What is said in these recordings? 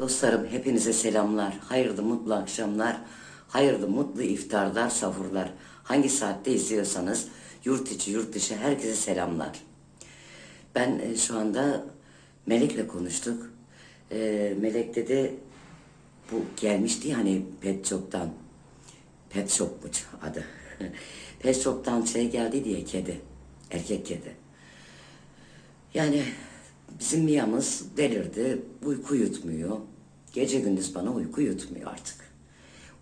Dostlarım hepinize selamlar. Hayırlı mutlu akşamlar. Hayırlı mutlu iftarlar, sahurlar. Hangi saatte izliyorsanız yurt içi yurt dışı herkese selamlar. Ben e, şu anda Melek'le konuştuk. E, Melek dedi bu gelmişti hani Pet Shop'tan. Pet Shop mu adı? Pet Shop'tan şey geldi diye kedi. Erkek kedi. Yani bizim Mia'mız delirdi. Uyku yutmuyor. Gece gündüz bana uyku yutmuyor artık.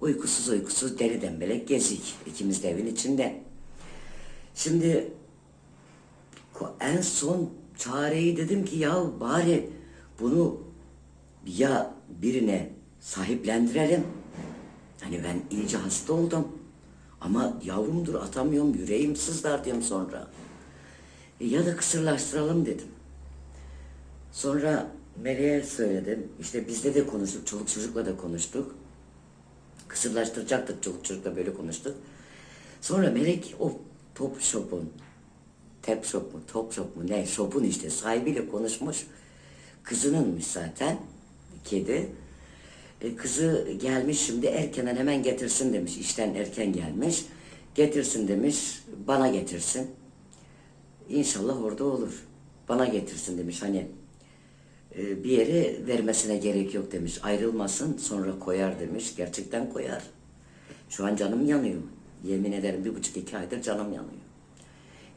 Uykusuz uykusuz deli dembelek gezik. İkimiz de evin içinde. Şimdi en son çareyi dedim ki ya bari bunu ya birine sahiplendirelim. Hani ben iyice hasta oldum. Ama yavrumdur atamıyorum yüreğim sızlar diyorum sonra. E, ya da kısırlaştıralım dedim. Sonra Melek'e söyledim. İşte bizde de konuştuk. Çoluk çocukla da konuştuk. Kısırlaştıracaktık çoluk çocukla böyle konuştuk. Sonra Melek o top shop'un tep shop mu top shop mu ne shop'un işte sahibiyle konuşmuş. Kızınınmış zaten kedi. E, kızı gelmiş şimdi erkenden hemen getirsin demiş. İşten erken gelmiş. Getirsin demiş. Bana getirsin. İnşallah orada olur. Bana getirsin demiş. Hani bir yere vermesine gerek yok demiş. Ayrılmasın sonra koyar demiş. Gerçekten koyar. Şu an canım yanıyor. Yemin ederim bir buçuk iki aydır canım yanıyor.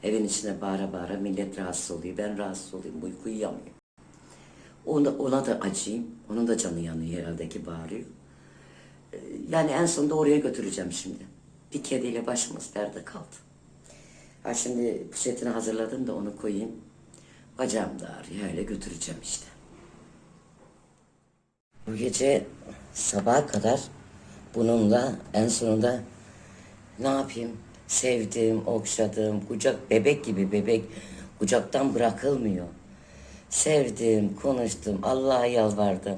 Evin içine bağıra bağıra millet rahatsız oluyor. Ben rahatsız oluyorum. Uyku uyuyamıyorum. Ona, ona da acıyım. Onun da canı yanıyor herhalde ki bağırıyor. E, Yani en sonunda oraya götüreceğim şimdi. Bir kediyle başımız derde kaldı. Ha şimdi poşetini hazırladım da onu koyayım. Bacağım da ağrıyor. Öyle götüreceğim işte. Bu gece sabaha kadar bununla en sonunda ne yapayım? Sevdim, okşadım, kucak bebek gibi bebek kucaktan bırakılmıyor. Sevdim, konuştum, Allah'a yalvardım.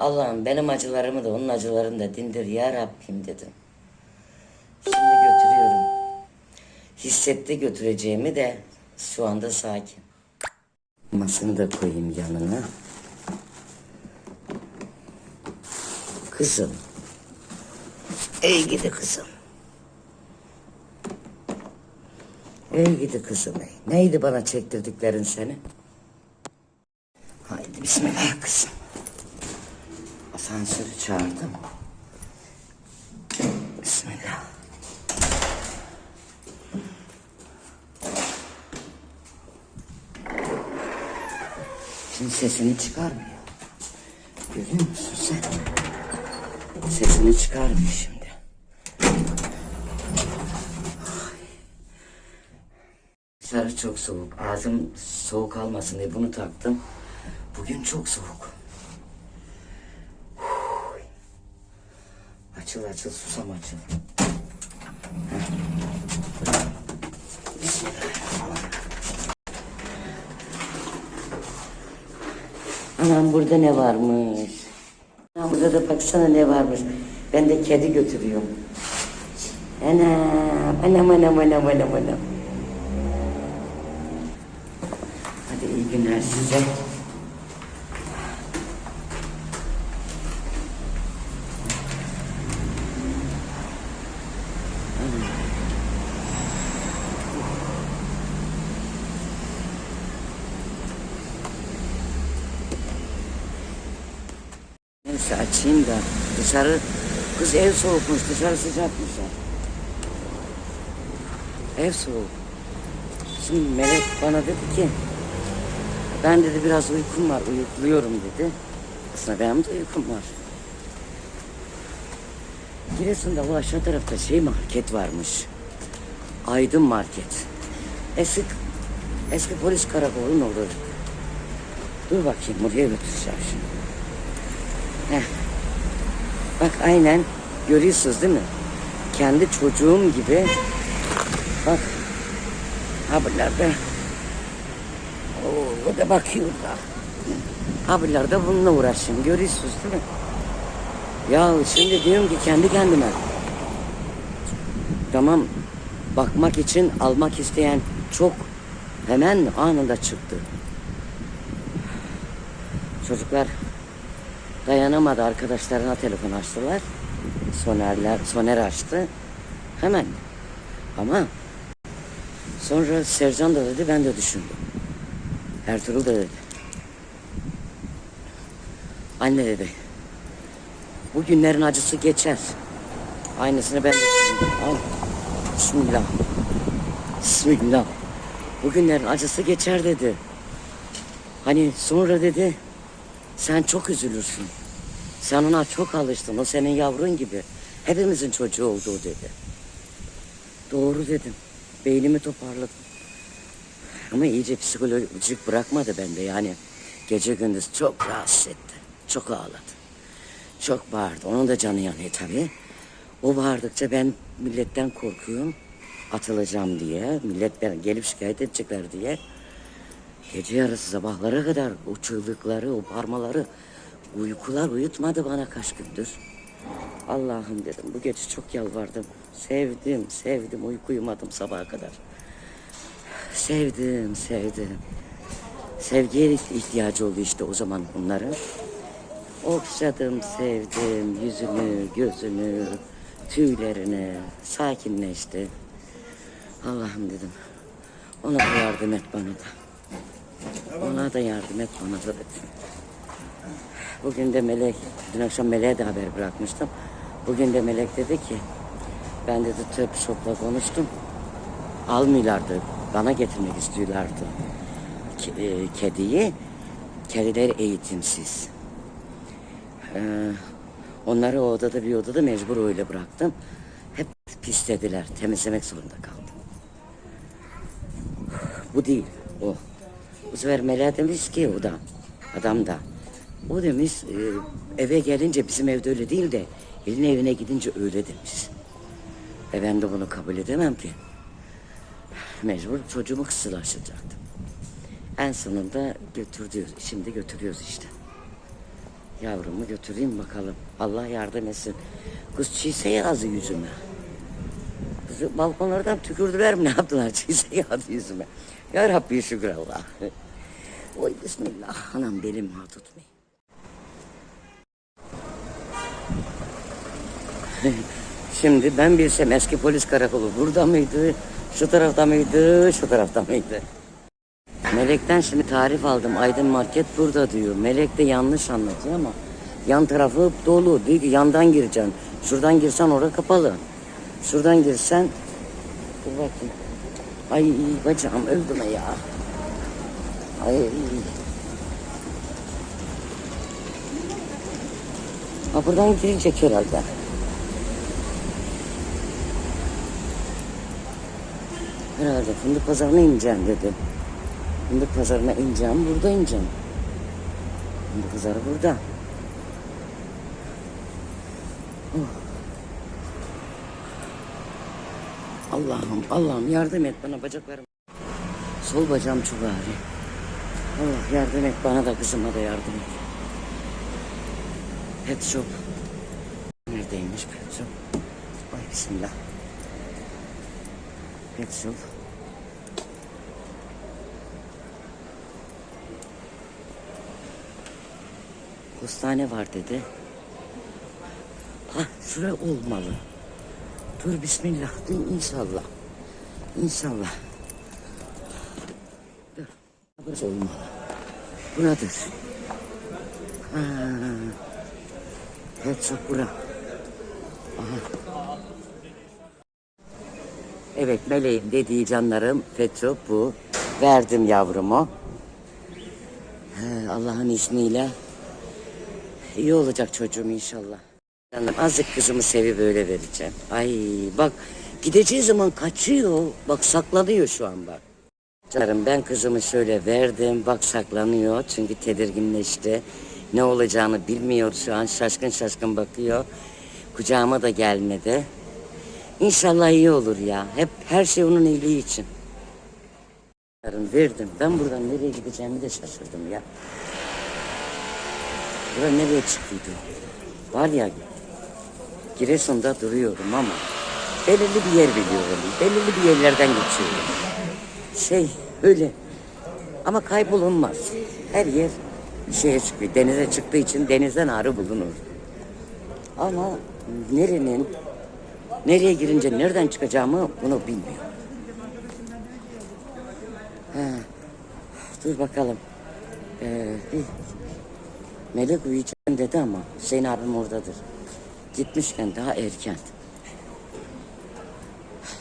Allah'ım benim acılarımı da onun acılarını da dindir ya Rabbim dedim. Şimdi götürüyorum. Hissetti götüreceğimi de şu anda sakin. Masını da koyayım yanına. Kızım. Ey gidi kızım. Ey gidi kızım ey. Neydi bana çektirdiklerin seni? Haydi bismillah kızım. Asansörü çağırdım. Bismillah. Şimdi sesini çıkarmıyor. Görüyor musun sen? Çıkarmıyor şimdi. Dışarı çok soğuk. Ağzım soğuk almasın diye bunu taktım. Bugün çok soğuk. Açıl açıl susam açıl. Anam burada ne varmış? Anam burada da baksana ne varmış. Ben de kedi götürüyorum. Anam, anam, anam, anam, anam, anam. Hadi iyi günler size. Neyse açayım da dışarı kız ev soğukmuş dışarı sıcakmış ya. Ev soğuk. Şimdi Melek bana dedi ki ben dedi biraz uykum var uyukluyorum dedi. Aslında benim de uykum var. Giresun'da o aşağı tarafta şey market varmış. Aydın Market. Eski, eski polis karakolunun olur. Dur bakayım oraya götüreceğim şimdi. Heh. Bak aynen görüyorsunuz değil mi? Kendi çocuğum gibi. Bak. Ha buralarda. Oo, o da bakıyor da. Ha buralarda bununla uğraşın. Görüyorsunuz değil mi? Ya şimdi diyorum ki kendi kendime. Tamam bakmak için almak isteyen çok hemen anında çıktı. Çocuklar Dayanamadı arkadaşlarına telefon açtılar. Sonerler, Soner açtı. Hemen. Ama sonra Sercan da dedi ben de düşündüm. Ertuğrul da dedi. Anne dedi. Bu günlerin acısı geçer. Aynısını ben de düşündüm. Al. Bismillah. Bismillah. Bugünlerin acısı geçer dedi. Hani sonra dedi sen çok üzülürsün. Sen ona çok alıştın. O senin yavrun gibi. Hepimizin çocuğu olduğu dedi. Doğru dedim. Beynimi toparladım. Ama iyice psikolojik bırakmadı bende yani. Gece gündüz çok rahatsız etti. Çok ağladı. Çok bağırdı. Onun da canı yanıyor tabii. O bağırdıkça ben milletten korkuyorum. Atılacağım diye. Millet ben gelip şikayet edecekler diye. Gece yarısı sabahlara kadar o çığlıkları, o parmaları, uykular uyutmadı bana kaç gündür. Allah'ım dedim bu gece çok yalvardım. Sevdim, sevdim, uyku uyumadım sabaha kadar. Sevdim, sevdim. Sevgiye ihtiyacı oldu işte o zaman bunların. Okşadım, sevdim yüzünü, gözünü, tüylerini, sakinleşti. Allah'ım dedim. Ona da yardım et bana da. Ona da yardım et bana da dedim. Bugün de Melek, dün akşam Melek'e de haber bırakmıştım. Bugün de Melek dedi ki, ben dedi tüp şopla konuştum. Almıyorlardı, bana getirmek istiyorlardı. Ke- e, kediyi, kediler eğitimsiz. Ee, onları o odada bir odada mecbur öyle bıraktım. Hep pislediler, temizlemek zorunda kaldım. Bu değil, o. Bu sefer Melek demiş ki o da, adam da. O demiş e, eve gelince bizim evde öyle değil de elin evine gidince öyle demiş. E ben de bunu kabul edemem ki. Mecbur çocuğumu kısırlaştıracaktım. En sonunda götürdük. Şimdi götürüyoruz işte. Yavrumu götüreyim bakalım. Allah yardım etsin. Kız çiğse yağdı yüzüme. Kızı balkonlardan tükürdüler mi ne yaptılar? Çiğse yağdı yüzüme. Ya Rabbi şükür Allah. Oy bismillah. Anam belim ha tutmayın. Şimdi ben bilsem eski polis karakolu burada mıydı? Şu tarafta mıydı? Şu tarafta mıydı? Melek'ten şimdi tarif aldım. Aydın Market burada diyor. Melek de yanlış anlatıyor ama yan tarafı dolu. Diyor ki yandan gireceksin. Şuradan girsen orada kapalı. Şuradan girsen dur bakayım. Ay bacağım öldüm ya. Ay. Ha buradan girecek herhalde. Herhalde fındık pazarına ineceğim dedi. Fındık pazarına ineceğim, burada ineceğim. Fındık pazarı burada. Oh. Allah'ım, Allah'ım yardım et bana bacaklarım. Sol bacağım çok ağrıyor. Allah yardım et bana da kızıma da yardım et. Pet shop. Neredeymiş pet shop? Ay bismillah. Pet shop. Postane var dedi. Ha şuraya olmalı. Dur bismillah. Dur inşallah. İnşallah. Dur. Burası olmalı. Buradır. Ha. Evet çok bura. Aha. Evet meleğim dediği canlarım Petro bu. Verdim yavrumu. Allah'ın izniyle iyi olacak çocuğum inşallah. Canım azıcık kızımı sevi böyle vereceğim. Ay bak gideceği zaman kaçıyor. Bak saklanıyor şu an bak. Canım ben kızımı şöyle verdim. Bak saklanıyor çünkü tedirginleşti. Ne olacağını bilmiyor şu an. Şaşkın şaşkın bakıyor. Kucağıma da gelmedi. İnşallah iyi olur ya. Hep her şey onun iyiliği için. Verdim. Ben buradan nereye gideceğimi de şaşırdım ya. Bura nereye çıktıydı? Var ya Giresun'da duruyorum ama belirli bir yer biliyorum. Belirli bir yerlerden geçiyorum. Şey öyle ama kaybolunmaz. Her yer şeye çıkıyor. Denize çıktığı için denizden arı bulunur. Ama nerenin nereye girince nereden çıkacağımı bunu bilmiyorum. Ha, dur bakalım. Ee, bir Melek uyuyacağım dedi ama Hüseyin abim oradadır. Gitmişken daha erken.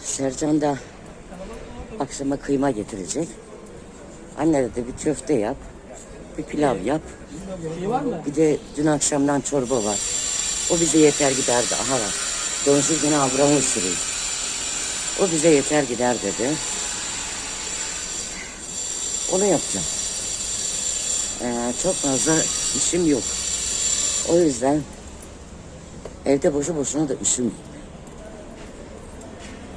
Sercan da akşama kıyma getirecek. Anne dedi bir köfte yap, bir pilav yap. Bir de dün akşamdan çorba var. O bize yeter giderdi. Aha bak. Donsuz yine avramı ısırıyor. O bize yeter gider dedi. Onu yapacağım. Ee, çok fazla işim yok. O yüzden evde boşu boşuna da üşümeyeyim.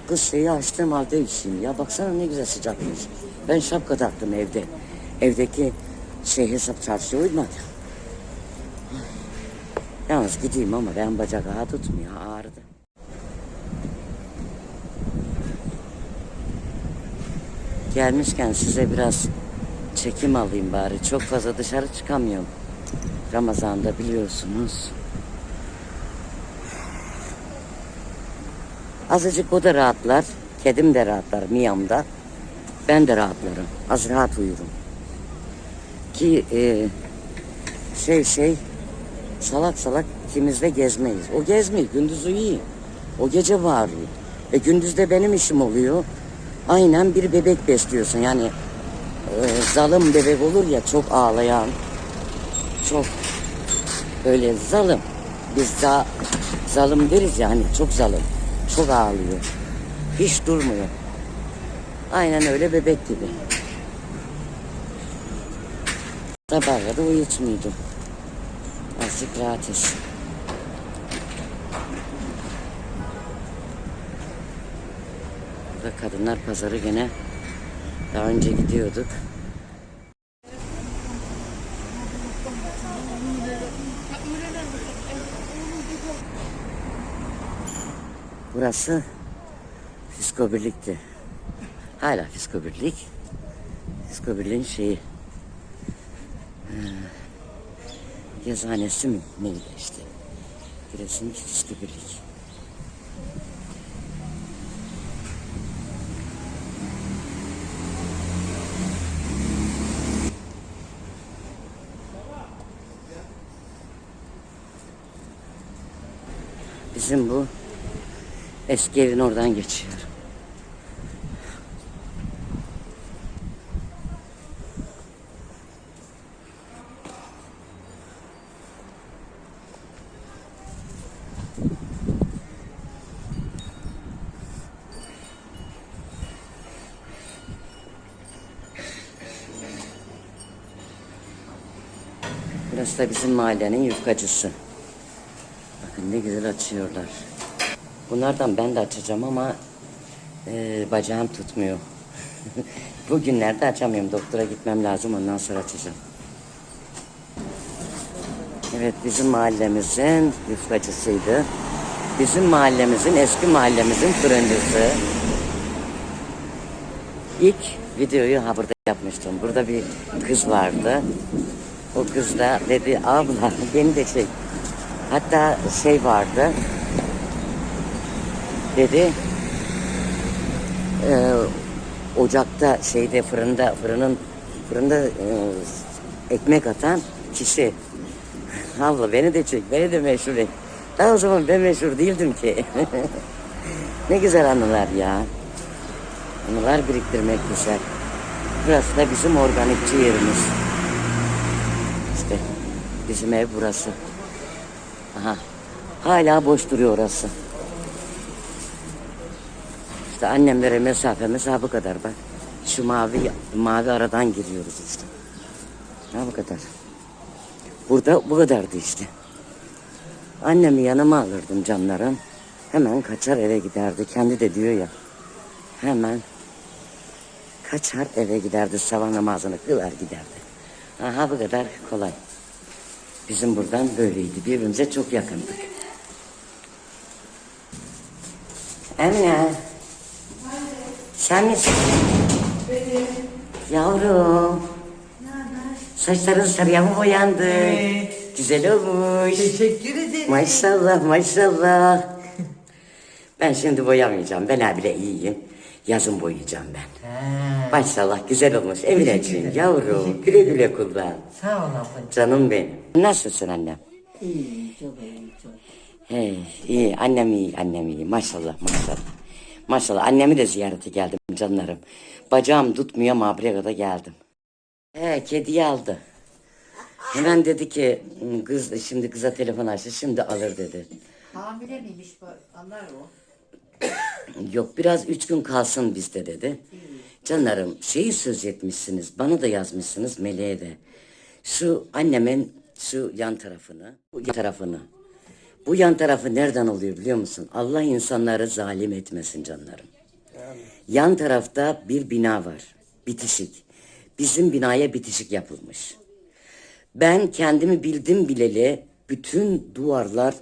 Kız şeyi açtığım halde üşüyeyim. Ya baksana ne güzel sıcakmış. Ben şapka taktım evde. Evdeki şey hesap çarşıya uymadı. Yalnız gideyim ama ben bacak ağa tutmuyor. Ağrıdı. Gelmişken size biraz çekim alayım bari. Çok fazla dışarı çıkamıyorum. Ramazan'da biliyorsunuz. Azıcık o da rahatlar. Kedim de rahatlar Miyam'da. Ben de rahatlarım. Az rahat uyurum. Ki e, şey şey salak salak ikimiz de gezmeyiz. O gezmiyor. Gündüz uyuyor. O gece bağırıyor. Ve gündüz de benim işim oluyor. Aynen bir bebek besliyorsun. Yani e, zalim bebek olur ya çok ağlayan. Çok böyle zalim. Biz daha zalim deriz ya hani çok zalim. Çok ağlıyor. Hiç durmuyor. Aynen öyle bebek gibi. Sabahla da uyutmuyordum. Azıcık rahat etsin. Burada kadınlar pazarı gene daha önce gidiyorduk. Burası Fiskobirlik'ti. Hala Fiskobirlik. Fiskobirlik'in şeyi. Ee, yazıhanesi mi? Neydi işte. Giresun Fiskobirlik. Bizim bu eski evin oradan geçiyor. Burası da bizim mahallenin yufkacısı. Ne güzel açıyorlar. Bunlardan ben de açacağım ama e, bacağım tutmuyor. Bugünlerde açamıyorum. Doktora gitmem lazım. Ondan sonra açacağım. Evet bizim mahallemizin yufkacısıydı. Bizim mahallemizin, eski mahallemizin fırıncısı. İlk videoyu ha burada yapmıştım. Burada bir kız vardı. O kız da dedi abla beni de çek. Hatta şey vardı. Dedi e, ocakta şeyde fırında fırının fırında e, ekmek atan kişi. Abla beni de çek, beni de meşhur et. Daha o zaman ben meşhur değildim ki. ne güzel anılar ya. Anılar biriktirmek güzel. Burası da bizim organikçi yerimiz. İşte bizim ev burası. Aha. Hala boş duruyor orası. İşte annemlere mesafemiz ha bu kadar bak. Şu mavi mavi aradan giriyoruz işte. Ha bu kadar. Burada bu kadardı işte. Annemi yanıma alırdım canlarım. Hemen kaçar eve giderdi. Kendi de diyor ya. Hemen kaçar eve giderdi. Sabah namazını kılar giderdi. Aha bu kadar kolay. Bizim buradan böyleydi. Birbirimize çok yakındık. Emine. Sen misin? Yavrum. Saçların sarıya mı boyandı? Evet. Güzel olmuş. Teşekkür ederim. Maşallah maşallah. Ben şimdi boyamayacağım. Ben abile iyiyim. Yazın boyayacağım ben. Ha, Maşallah güzel olmuş. Emineciğim yavrum Teşekkür güle güle kullan. Sağ ol ablacığım. Canım benim. Nasılsın annem? İyi, çok iyi, çok. He, iyi annem iyi annem iyi maşallah maşallah. Maşallah annemi de ziyarete geldim canlarım. Bacağım tutmuyor kadar geldim. He kediyi aldı. Hemen dedi ki "Hmm, kız şimdi kıza telefon açtı şimdi alır dedi. Hamile miymiş bu? Anlar o. Yok biraz üç gün kalsın bizde dedi. Canlarım şeyi söz etmişsiniz bana da yazmışsınız Meleğe de. Şu annemin şu yan tarafını, bu yan tarafını. Bu yan tarafı nereden oluyor biliyor musun? Allah insanları zalim etmesin canlarım. Yan tarafta bir bina var. Bitişik. Bizim binaya bitişik yapılmış. Ben kendimi bildim bileli bütün duvarlar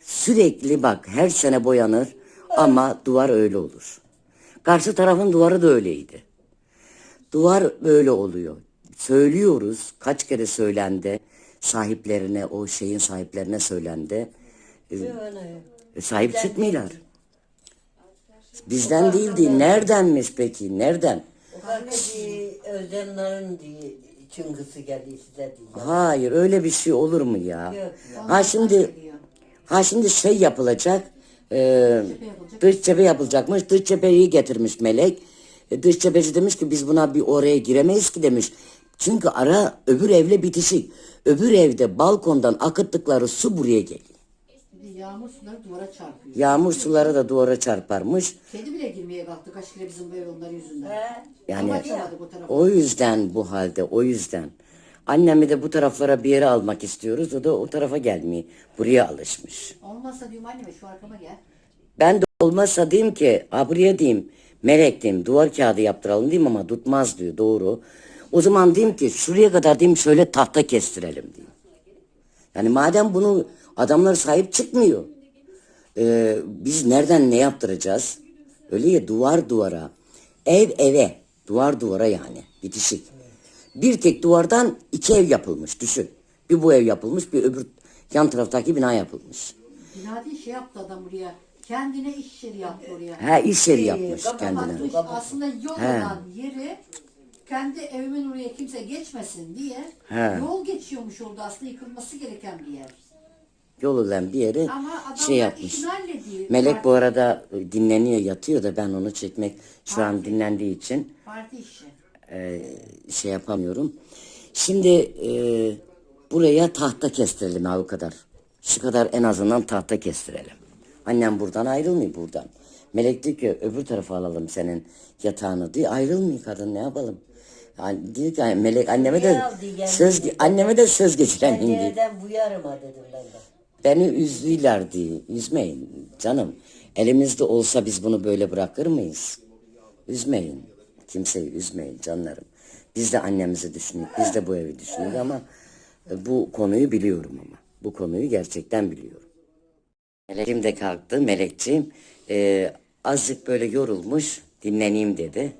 sürekli bak her sene boyanır ama duvar öyle olur. Karşı tarafın duvarı da öyleydi. Duvar böyle oluyor. Söylüyoruz kaç kere söylendi sahiplerine o şeyin sahiplerine söylendi. Ee, sahip çıkmıyorlar. Bizden değildi. Neredenmiş peki? Nereden? Anneci Özlemlerin diye çıngısı geldi size diye. Hayır öyle bir şey olur mu ya? Yok Ha şimdi ha şimdi şey yapılacak. E, dış cephe yapılacakmış. Dış cepheyi getirmiş melek. E, dış cepheci demiş ki biz buna bir oraya giremeyiz ki demiş. Çünkü ara öbür evle bitişik. Öbür evde balkondan akıttıkları su buraya geliyor. Yağmur suları duvara çarpıyor. Yağmur suları da duvara çarparmış. Kedi bile girmeye kalktı kaç kere bizim bu ev onların yüzünden. Yani o yüzden bu halde o yüzden. Annemi de bu taraflara bir yere almak istiyoruz. O da o tarafa gelmiyor. Buraya alışmış. Olmazsa diyorum anneme şu arkama gel. Ben de olmazsa diyeyim ki ha buraya diyeyim melek diyeyim duvar kağıdı yaptıralım diyeyim ama tutmaz diyor doğru. O zaman diyeyim ki şuraya kadar diyeyim şöyle tahta kestirelim diyeyim. Yani madem bunu adamlar sahip çıkmıyor. Ee, biz nereden ne yaptıracağız? Öyle ya duvar duvara. Ev eve. Duvar duvara yani. Bitişik. Bir tek duvardan iki ev yapılmış düşün. Bir bu ev yapılmış bir öbür yan taraftaki bina yapılmış. Bina değil şey yaptı adam buraya. Kendine iş yeri yaptı oraya. Ha iş yeri yapmış kapı kendine. Bakmış aslında yol He. olan yeri kendi evimin oraya kimse geçmesin diye He. yol geçiyormuş orada aslında yıkılması gereken bir yer. Yol olan bir yere Ama adamlar şey yapmış. işini hallediyor. Melek bu arada dinleniyor yatıyor da ben onu çekmek şu an dinlendiği için Parti işi. E, şey yapamıyorum. Şimdi e, buraya tahta kestirelim ha o kadar. Şu kadar en azından tahta kestirelim. Annem buradan ayrılmıyor buradan. Melek diyor ki öbür tarafa alalım senin yatağını diyor. Ayrılmıyor kadın ne yapalım. Yani diyor ki "Ay, Melek anneme de diye söz anneme de söz geçirelim diyor. Pencereden bu yarıma dedim ben de. Beni üzdüler diye. Üzmeyin canım. Elimizde olsa biz bunu böyle bırakır mıyız? Üzmeyin. Kimseyi üzmeyin canlarım. Biz de annemizi düşünüyoruz. Biz de bu evi düşünüyoruz ama e, bu konuyu biliyorum ama. Bu konuyu gerçekten biliyorum. Melek'im de kalktı. Melekciğim e, azıcık böyle yorulmuş. Dinleneyim dedi.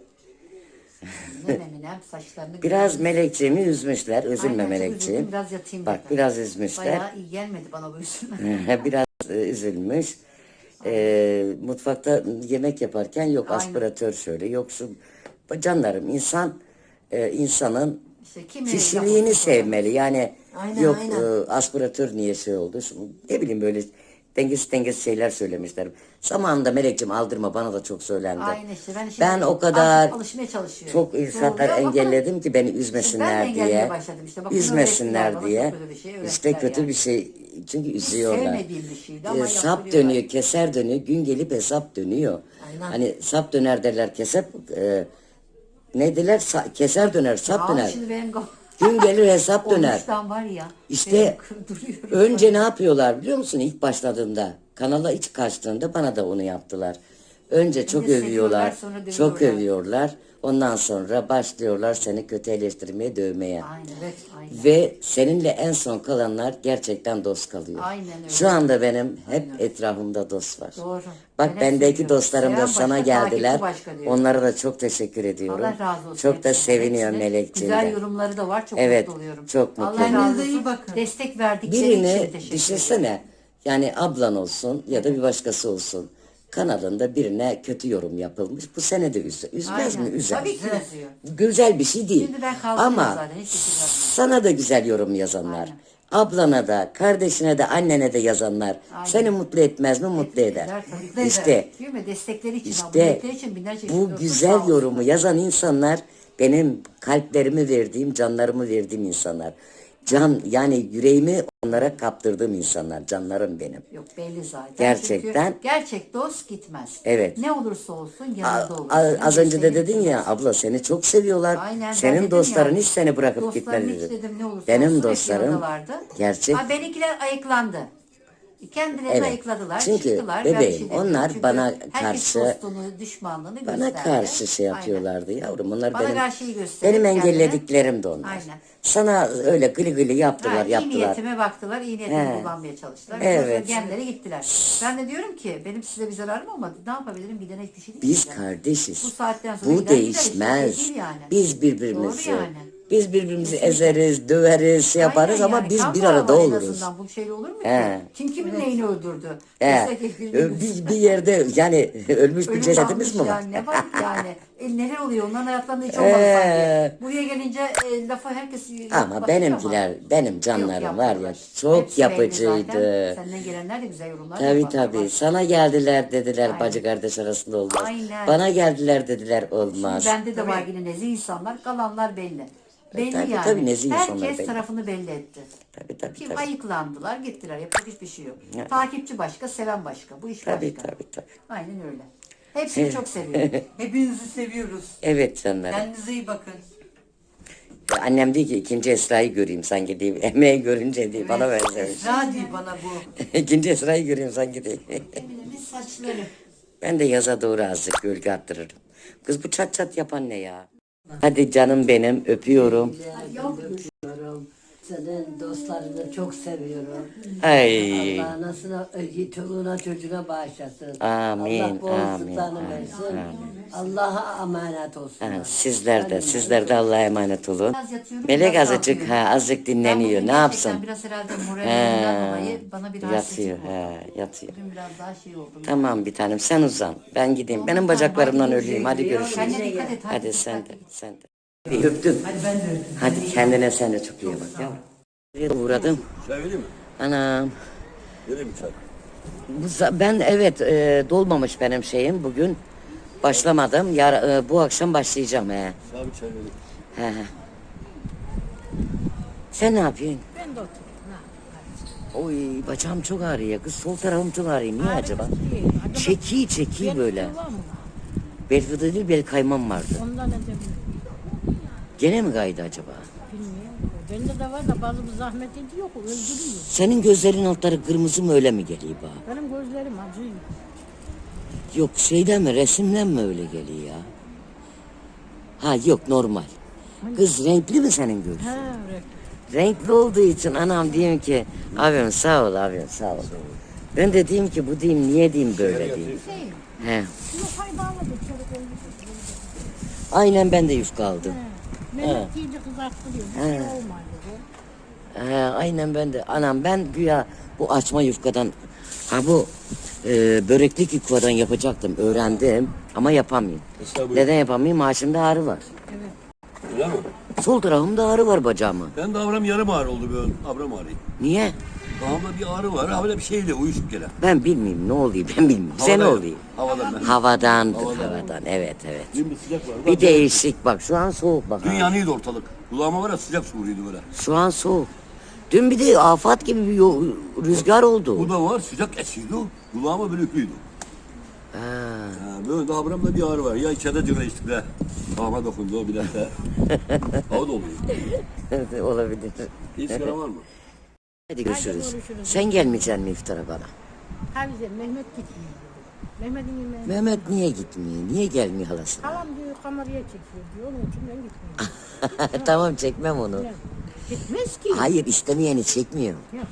Ne meminem saçlarını Biraz Melekciğimi üzmüşler. Üzülme Aynen, üzüldüm, biraz yatayım Bak dedim. biraz üzmüşler. Bayağı iyi gelmedi bana bu üzülme. Biraz e, üzülmüş. E, mutfakta yemek yaparken yok Aynen. aspiratör şöyle yok şu canlarım insan e, insanın İşte kişiliğini sevmeli yani Aynen, yok aynen. e, aspiratör niye şey oldu ne bileyim böyle dengesiz dengesiz şeyler söylemişler. Zamanında Melek'cim aldırma bana da çok söylendi. Aynen işte ben şimdi Ben o kadar artık alışmaya çalışıyorum. çok insanlar Doğru. Engelledim ki beni ben üzmesinler engellemeye diye. başladım işte. Bak Üzmesinler diye. şey işte kötü yani. bir şey çünkü üzüyorlar. sevmediğim bir şeydi ama Ee, sap dönüyor, keser dönüyor, gün gelip hesap dönüyor. Aynen. Hani sap döner derler, kesep e, ne derler? Sa- keser döner, sap Aa, döner. Şimdi benim go- Gün gelir hesap döner. Olmuştan var ya. İşte benim. Önce ne yapıyorlar biliyor musun? İlk başladığında kanala ilk kaçtığında bana da onu yaptılar. Önce çok seviyorlar, övüyorlar, sonra çok dövüyorlar. övüyorlar. Ondan sonra başlıyorlar seni kötü eleştirmeye, dövmeye. Aynen. Evet. Aynen. Ve seninle en son kalanlar gerçekten dost kalıyor. Aynen öyle. Şu anda benim hep etrafımda dost var. Doğru. Bak Ben bendeki söylüyorum. dostlarım da Seven sana başka, geldiler. başka. Onlara da çok teşekkür ediyorum. Allah razı olsun. Çok da seviniyorum Melekciğim Güzel yorumları da var. Çok Evet, mutlu oluyorum. çok mutlu Allah razı olsun. bakın. Destek verdikleri için Birini teşekkür ederim. düşünsene. Yani ablan olsun ya da bir başkası olsun. Kanalında birine kötü yorum yapılmış. Bu sene de üzer. Üzmez Aynen. mi? Üzer. Tabii ki üzüyor. Güzel bir şey değil. Şimdi ben kaldırıyorum Ama zaten, hiç sana da güzel yorum yazanlar. Aynen. Ablana da, kardeşine de, annene de yazanlar. Aynen. Seni mutlu etmez mi? Mutlu eder. Tabii ki İşte. Değil mi? Destekleri için, İşte abonelikleri için binlerce kişi bu güzel yorumu yazan insanlar benim kalplerimi verdiğim, canlarımı verdiğim insanlar. Can yani yüreğimi onlara kaptırdığım insanlar, canlarım benim. Yok belli zaten. Gerçekten. Çünkü gerçek dost gitmez. Evet. Ne olursa olsun yanında olur. az önce de dedin ya abla seni çok seviyorlar. Aynen, Senin dostların ya, hiç seni bırakıp Dostlarım gitmedi hiç dedim. ne olursa Benim olsun dostlarım yanındalardı. gerçek. Ha, benimkiler ayıklandı. Kendilerini Evet. ayıkladılar. Çünkü çıktılar. Bebeğim, şey onlar Çünkü bana karşı- dostluğunu, düşmanlığını Bana gösterdi. karşı şey Aynen. yapıyorlardı yavrum. Onlar Bana benim karşı iyi gösterdi benim engellediklerim de onlar. Aynen. Sana öyle gılı gılı yaptılar, Ha, iyi yaptılar. niyetime baktılar, iyi niyetimi He. kullanmaya çalıştılar. Evet. Genleri gittiler. Ben de diyorum ki benim size bir zararım olmadı. Ne yapabilirim? Gidene hiçbir şey değil. Biz yani. kardeşiz. Bu saatten sonra Bu gider, değişmez. değil yani. Biz birbirimizi, Doğru yani. Biz birbirimizi Kesinlikle. ezeriz, döveriz, şey yaparız Aynen ama yani. biz Kan bir arada en oluruz. azından. Bu şeyle olur mu ki? He. Kim kimin neyini öldürdü? He. Birbirimizi- Bir, bir yerde yani ölmüş bir Ölüm cesedimiz mi kalmış var? Yani, ne var yani? E, neler oluyor? Onların hayatlarında hiç olmadı Ee. sanki. Buraya gelince e, lafı herkes Ama bakıyor benimkiler, benim Yok, canlarım var ya çok Hepsi belli yapıcıydı. zaten. Senden gelenler de güzel yorumlar Tabii yapanlar tabii. Sana geldiler dediler Aynen. bacı kardeş arasında olmaz. Aynen. Bana geldiler dediler olmaz. Bende de var yine nezih insanlar, kalanlar belli. Belli tabii, yani. tabii, nezih Herkes belli. tarafını belli etti. Tabii tabii Kim tabii. ayıklandılar, gittiler. Yapacak hiçbir şey yok. Ya. Takipçi başka, seven başka. Bu iş Tabii başka. tabii tabii. Aynen öyle. Hepsini çok seviyorum. Hepinizi seviyoruz. Evet canlarım. Kendinize iyi bakın. Annem diyor ki ikinci Esra'yı göreyim sanki diye. Emeği görünce diye bana benzemiş. Esra değil bana bu. ikinci Esra'yı göreyim sanki diye. Emine'nin saçları. ben de yaza doğru azıcık gölge attırırım. Kız bu çat çat yapan ne ya? Hadi canım benim öpüyorum. Seviyorum. Senin dostlarını çok seviyorum. Ay. Allah anasına, e, çoluğuna çocuğuna bağışlasın. Amin, Allah bol amin, versin. Allah'a emanet olsun. Ha, sizler de sizler de Allah'a emanet olun. Biraz yatıyorum, Melek biraz azıcık kalkıyorum. ha azıcık Ben dinleniyor. bugün Ne gerçekten yapsın? Biraz herhalde He, moralimden dolayı bana bir yatıyor. oldu. He, yatıyor. Bugün biraz daha şey oldum. Tamam bir tanem sen uzan. Ben gideyim. Benim bacaklarımdan öleyim. Hadi görüşürüz. Kendine dikkat et. Hadi sen de sen de. Öptüm. Hadi ben de öptüm. Hadi kendine sen de çok iyi bak yavrum. Buraya uğradım. Çay vereyim mi? Anam. Vereyim mi çay? Bu za- Ben evet e, dolmamış benim şeyim bugün. Başlamadım. Yar, e, bu akşam başlayacağım he. Sana bir çay vereyim. He he. Sen ne yapıyorsun? Ben de oturdum. Oy bacağım çok ağrıyor. Kız sol tarafım çok ağrıyor. Niye acaba? Değil. Acaba Çeki çeki böyle. var mı? Bel fıtığı değil bel kaymam vardı. Ondan bilmiyorum. Gene mi kaydı acaba? Bilmiyorum. Bende de var da bazı bir zahmet ediyor, öldürüyor. Senin gözlerin altları kırmızı mı öyle mi geliyor bana? Benim gözlerim acıyor. Yok şeyden mi resimden mi öyle geliyor ya? Ha yok normal. Kız renkli mi senin gözün? He, öyle. Renkli olduğu için anam diyeyim ki abim sağ ol abim sağ ol. Ben de diyeyim ki bu diyeyim niye diyeyim böyle diyeyim. Şey, He. yok. Aynen ben de yufka aldım. Mehmet iyice kızarttırıyor. Bir şey olmadı. bu. He, aynen ben de. Anam ben güya bu açma yufkadan ha bu e, böreklik yufkadan yapacaktım. Öğrendim ama buyur. Neden yapamıyorum? Maaşımda ağrı var. Öyle mi? Sol tarafımda ağrı var bacağımı. Ben de avram yarım ağrı oldu böyle. Avram ağrı. Niye? Dağımda bir ağrı var. Ha böyle bir şeyle uyuşup gelen. Ben bilmiyorum ne oluyor ben bilmiyorum. Sen ne oluyor? Havadan. ben. Havadandır Havadan. havadan. Evet evet. Dün bir sıcak var. Bir değişik bak şu an soğuk bak. Dün yanıydı ortalık. Kulağıma var ya sıcak su vuruyordu böyle. Şu an soğuk. Dün bir de afat gibi bir yo- rüzgar oldu. Bu da var sıcak esiyordu. Kulağıma böyle üflüyordu. Ha. Ha, böyle de avramda bir ağrı var. Ya içeride cıra içtik de. Kafama dokundu o bir dakika. Hava doluyor. Olabilir. İyi sigara var mı? Hadi görüşürüz. Sen gelmeyeceksin mi iftara bana? Ha bize Mehmet gitmiyor. Mehmet'in yemeği. Mehmet niye gitmiyor? Niye gelmiyor halasına? Halam diyor kameraya çekiyor diyor. Onun için ben gitmiyorum. tamam çekmem onu. Ya, Gitmez ki. Hayır istemeyeni çekmiyor. Ya.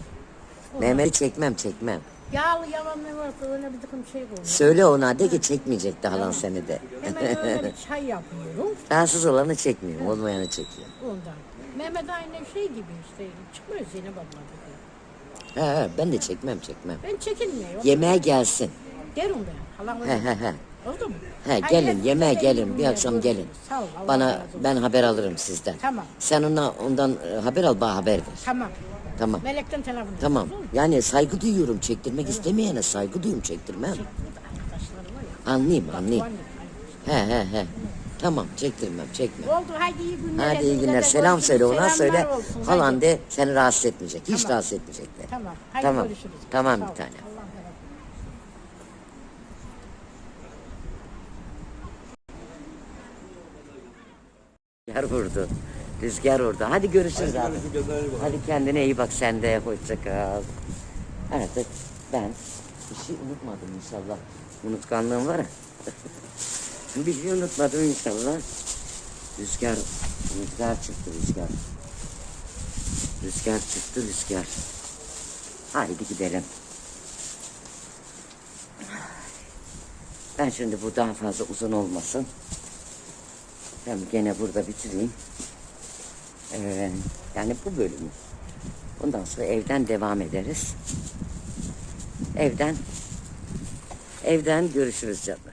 Mehmet'i çekmem çekmem. Yağlı yalan ne varsa öyle bir takım şey koyuyor. Söyle ona de ki çekmeyecekti halan seni de. Hemen öyle bir çay yapıyorum. Rahatsız olanı çekmiyor, olmayanı çekiyor. Ondan. Mehmet aynı şey gibi işte. Çıkmıyor Zeynep abla dedi. He, he, ben de çekmem çekmem. Ben çekinmiyorum. Yemeğe gelsin. Derim ben. Halam He he he. Oldu mu? He Hadi gelin yemeğe gelin bir yiyelim, akşam gelin. Sağ ol. Allah Bana razı olsun. ben haber alırım sizden. Tamam. Sen ona ondan e, haber al bana haber ver. Tamam. Tamam. Melek'ten telefon Tamam. ediyorsun. Yani saygı duyuyorum. Çektirmek istemeyene saygı duyuyorum. Çektirmem. Arkadaşları var ya. Anlayayım anlayayım. He he he. Tamam çektirmem çekmem. Oldu hadi iyi günler. Hadi iyi günler. Selam söyle ona söyle. olsun, Halan hadi. de seni rahatsız etmeyecek. Hiç Tamam. rahatsız etmeyecek de. Tamam. Hadi Tamam. görüşürüz. Tamam Sağ bir ol. tane. Allah razı olsun. Rüzgar vurdu. Rüzgar vurdu. Hadi görüşürüz abi. Hadi kendine iyi bak sen de. Hoşça kal. Artık ben bir şey unutmadım inşallah. Unutkanlığım var ya. bir şey unutmadım inşallah. Rüzgar, rüzgar çıktı rüzgar. Rüzgar çıktı rüzgar. Haydi gidelim. Ben şimdi bu daha fazla uzun olmasın. Ben gene burada bitireyim. Ee, yani bu bölümü. Ondan sonra evden devam ederiz. Evden evden görüşürüz canlar.